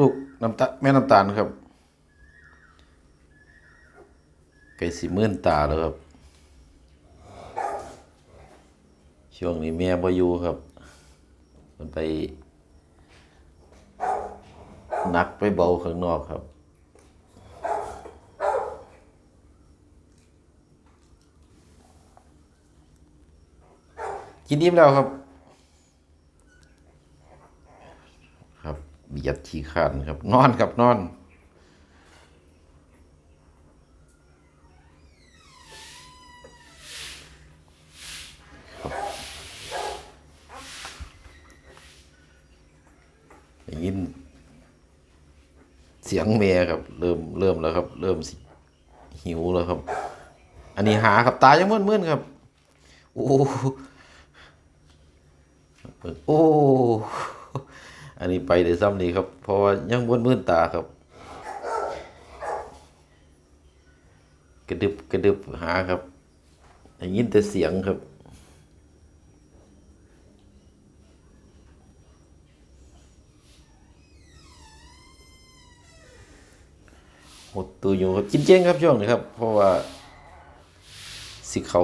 ลูกน้ำตาแม่น้ำตาลครับไก่สีมื่นตาแล้วครับ ช่วงนี้แม่บ่อยู่ครับ มันไปหนักไปเบาข้างนอกครับกินอิ่มแล้วครับ ครับ เบียดขี้ขานครับ นอนครับนอนได้ยิน เสียงเมียครับ เริ่มเริ่มแล้วครับ เริ่มสิหิวแล้วครับ อันนี้หาครับตายังมึนๆครับ โอ้ โอ้ อันนี้ไปได้ซ้ำนี่ครับ เพราะว่ายังมึนๆตาครับ กระดึบกระดึบหาครับได้ยินแต่เสียงครับหดตัวอยู่ครับกินเจงครับช่วงนี้ครับ เพราะว่าสิเขา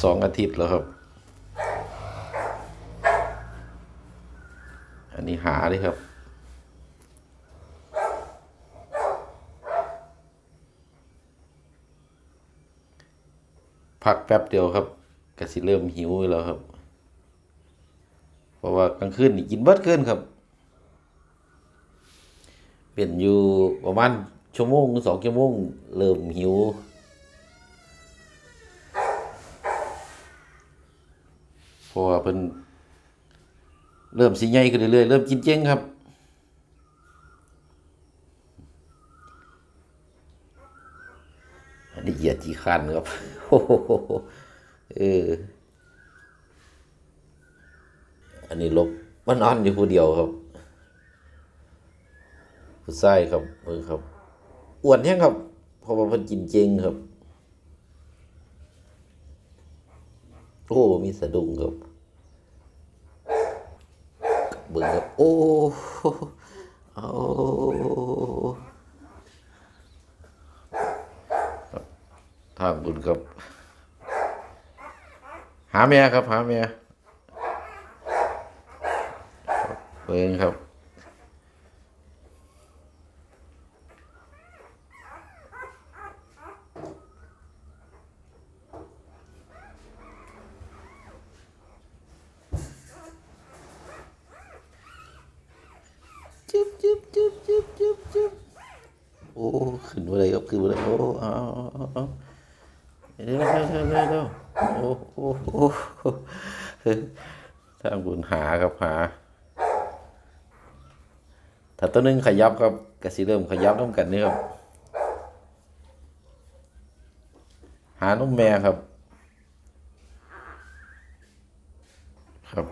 สองอาทิตย์แล้วครับ อันนี้หาเลยครับ พักแป๊บเดียวครับก็สิเริ่มหิวแล้วครับ เพราะว่ากลางคืนนี่กินเบิดคืนครับ เป็นอยู่ประมาณชั่วโมงสองชั่วโมงเริ่มหิวเพราะว่าเป็น เริ่มสิใหญ่ขึ้นเรื่อยๆเริ่มกินเจ๊งครับ อันนี้เหยียดจีคันครับโอ้โหเอออันนี้ลบมานอนอยู่ผู้เดียวครับผู้ชายครับเออครับอ้วนแห้งครับเพราะว่าเพิ่นกินเจงครับ โอ้ มีสะดุ้งครับ เบิ่งครับโอ้โอาครับทางคุณครับ หาเมียครับ หาเมียเบิ่งครับ จึ๊บจึ๊บจึ๊บจึ๊บจึ๊บจึ๊บโอ้ขึ้นมาเลยครับขึ้นมา เลยโอ้เอาเอาเอาเอาเดี๋ยวเดี๋ยวเดี๋ยวเดี๋ยวโอ้โอ้โอ้างบุญหาครับหา ถ้าตัวนึงขยับครับกระสิเริ่มขยับน้ำกันนี่ครับ หาน้องแม่ครับ ครับ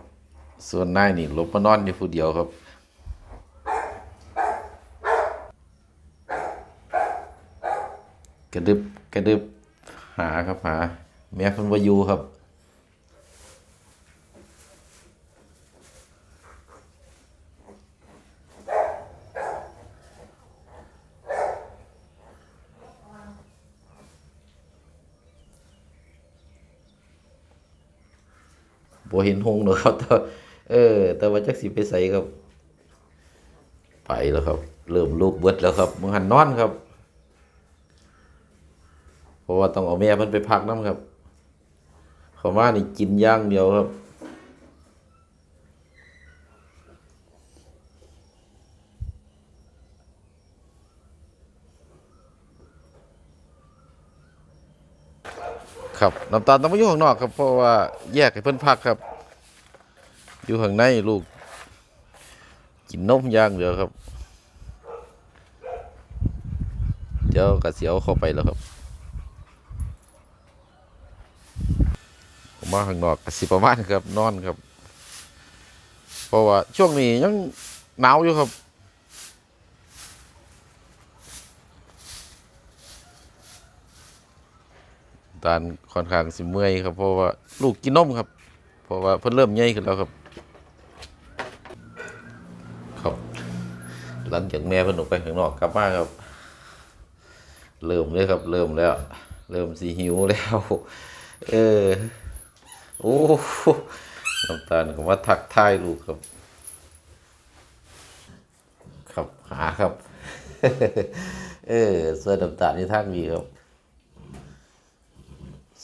ส่วนนายนี่ลบมานอนอยู่ผู้เดียวครับ กระดึบกระดึบหาครับหา แม่คนวายูครับบ่เห็นหงหรอกครับแต่เออ แต่ว่าจักสิไปใส่ครับ ไปแล้วครับ เริ่มลูกเบิดแล้วครับมึงหันนอนครับ ราะว่าต้องเอาแม่เพิ่นไปพักน้ำครับเขามานี่กินย่างเดียวครับ ครับน้ำตาลต้องมาอยู่ข้างนอกครับ เพราะว่าแยกให้เพิ่นพักครับ อยู่ข้างในลูก กินนมย่างเดียวครับ เดี๋ยวกระเสียวเข้าไปแล้วครับ มาข้างนอกกสิประมาณครับนอนครับ เพราะว่าช่วงนี้ยังหนาวอยู่ครับตานค่อนข้างสิเมื่อยครับ เพราะว่าลูกกินนมครับ เพราะว่าเพิ่นเริ่มใหญ่ขึ้นแล้วครับครับหลังจากแม่เพิ่นออกไปข้างนอกกลับมาครับ เริ่มเลยครับ เริ่มแล้ว เริ่มสีหิวแล้ว เออ โอ้น้ำตาลก็มาทักทายลูกครับ ครับหาครับ เออส่วนน้ำตาลนี่ทางมีครับ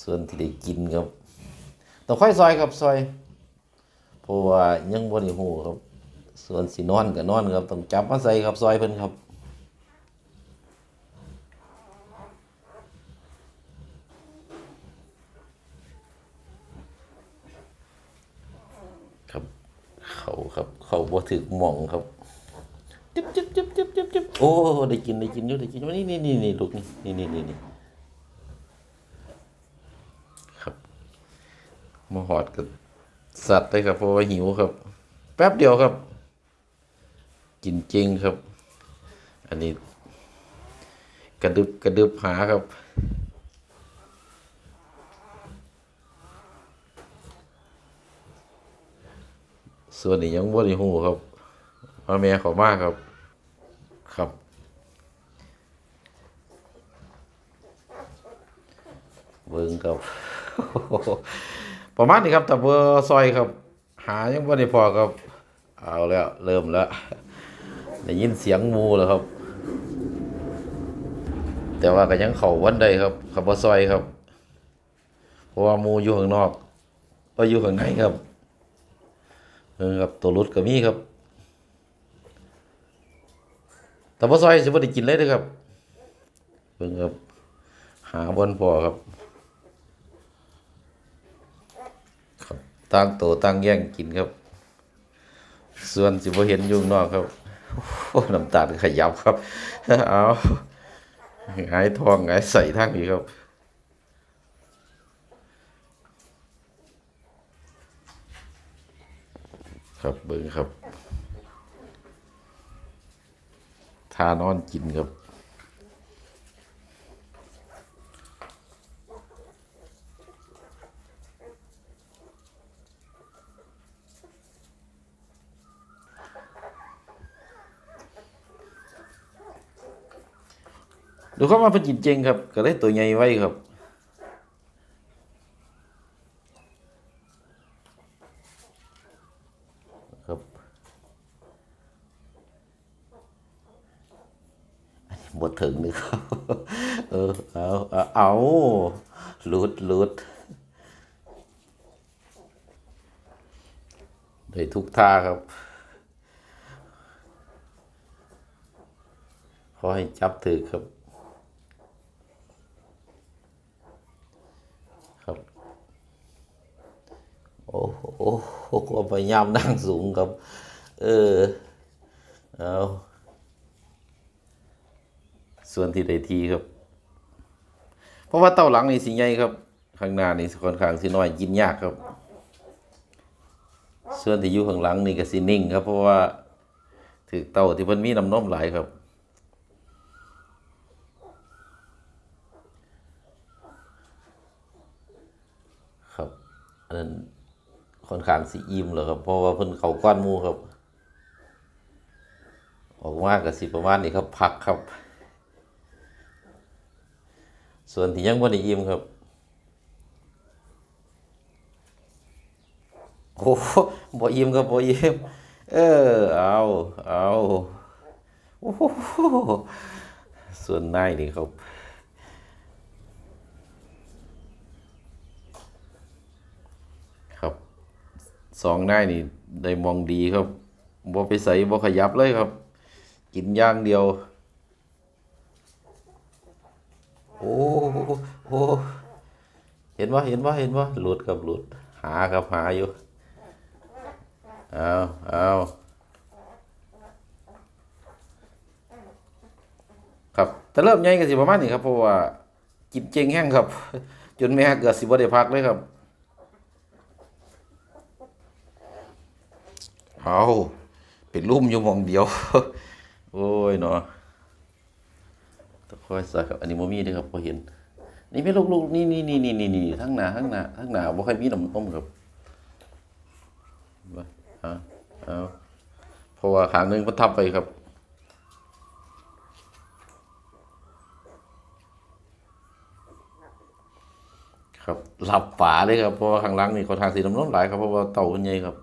ส่วนที่ได้กินครับต้องค่อยซอยครับซอยเพราะว่ายังบ่ได้หูครับ ส่วนสินอนก็นอนครับต้องจับมาใส่ครับซอยเพิ่นครับ เขาครับ เขาบ่ถึกหม่องครับจิ๊บจิ๊บจิ๊บจิ๊บจิ๊บจิ๊บโอ้ได้กินได้กินอยู่ได้กินอยู่นี่นี่นี่นี่ลูกนี่นี่นี่นี่นี่ครับมาหอดกับสัตว์เลยครับเพราะว่าหิวครับ แป๊บเดียวครับ กินจริงครับ อันนี้ กระดึบกระดึบหาครับ ส่วนนี้ยังบ่ได้ฮู้ครับว่าแม่เขามากครับ ครับ เบิ่งครับ ประมาณนี้ครับแต่เบอร์ซอยครับ หายังบ่ได้พอครับ เอาแล้ว เริ่มแล้วได้ยินเสียงมูแล้วครับ แต่ว่าก็ยังเข้าวันใดครับขับบ่ซอยครับ เพราะว่ามูอยู่ข้างนอกก็อยู่ข้างในครับ เออครับตัวรถก็มีครับ แต่พอซอยสิบ่ได้กินเลยเด้อครับเบิ่งครับ หาบนพอครับครับตั้งโตตั้งแย่งกินครับ ส่วนสิบ่เห็นอยู่ข้างนอกครับโอ้น้ำตาลขยับครับ เอาหงายทองหงายใส่ทางนี้ครับ ครับ เบิ่งครับทานอนกินครับดูเข้ามาเป็นกินเจงครับ ก็เลยตัวใหญ่ไว้ครับ บทถึงนี่ครับเออเอาเอาลุดลุดได้ทุกท่าครับ ขอให้จับถือครับ ครับ โอ้โหโอ้โหความพยายามนั่งสูงครับ เออ เอา ส่วนที่ได้ทีครับ เพราะว่าเต้าหลังนี่สิใหญ่ครับ ข้างหน้านี่ค่อนข้างสิน้อยกินยากครับ ส่วนที่อยู่ข้างหลังนี่ก็สินิ่งครับ เพราะว่าถือเต้าที่เพิ่นมีน้ำนมหลายครับครับอันนั้นค่อนข้างสิอิ่มแล้วครับเพราะว่าเพิ่นเขาก้อนมูครับ ออกมาก็สิประมาณนี้ครับ พักครับ ส่วนที่ยังบ่ได้อิ่มครับ โอ้โหบ่อิ่มครับบ่อิ่มเออเอาเอาโอ้โหส่วนนายนี่ครับครับสองนายนี่ได้มองดีครับบ่ไปใส่บ่ขยับเลยครับ กินอย่างเดียว โอ้โหเห็นว่าเห็นว่าเห็นว่าหลุดครับหลุด หาครับหาอยู่เอาเอาครับแต่เริ่มใหญ่ก็สิประมาณนี้ครับเพราะว่ากินเจงแห้งครับ จนแม่เกิดสิบ่ได้พักเลยครับเอาเป็นลุ่มอยู่มองเดียว โอ้ยเนาะ คอยใส่ครับอันนี้โมมี่ด้วยครับพอเห็น นี่ไม่ลูกๆนี่นี่นี่นี่นี่นี่ทั้งหนาทั้งหนาทั้งหนาบ่ค่อยมีน้ำต้มครับเอาเอาเพราะว่าขางนึงมันทับไปครับครับหลับฝาเลยครับเพราะว่าข้างล่างนี่เขาทางสีน้ำนมอหลายครับเพราะว่าเต่าขึ้นใหญ่ครับ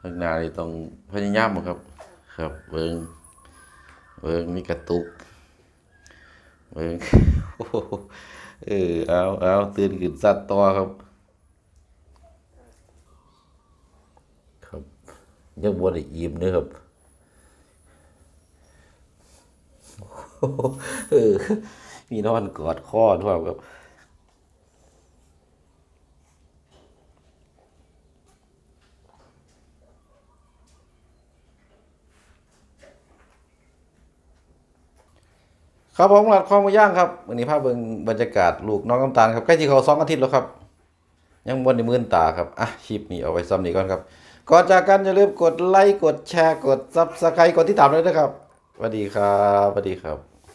ข้างหน้านี่ต้องพยายามครับ ครับเบิงเบิงมีกระตุก เออเออเอาเอาตื่นขึ้นสัตว์ต่อครับ ครับยังบวได้อิ่มเด้อครับเออมีนอนกอดคอด้วยครับ ครับผมหลัดความมาย่างครับวันนี้ภาพเบิ่งบรรยากาศลูกน้องน้ำตาลครับใกล้ที่เขาสองอาทิตย์แล้วครับ ยังบนในมือนตาครับอะคลิปนี้เอาไว้ซ้ำนี้ก่อนครับ ก่อนจากกันอย่าลืมกดไลค์กดแชร์กดซับสไครต์กดที่ตามเลยนะครับสวัสดีครับสวัสดีครับ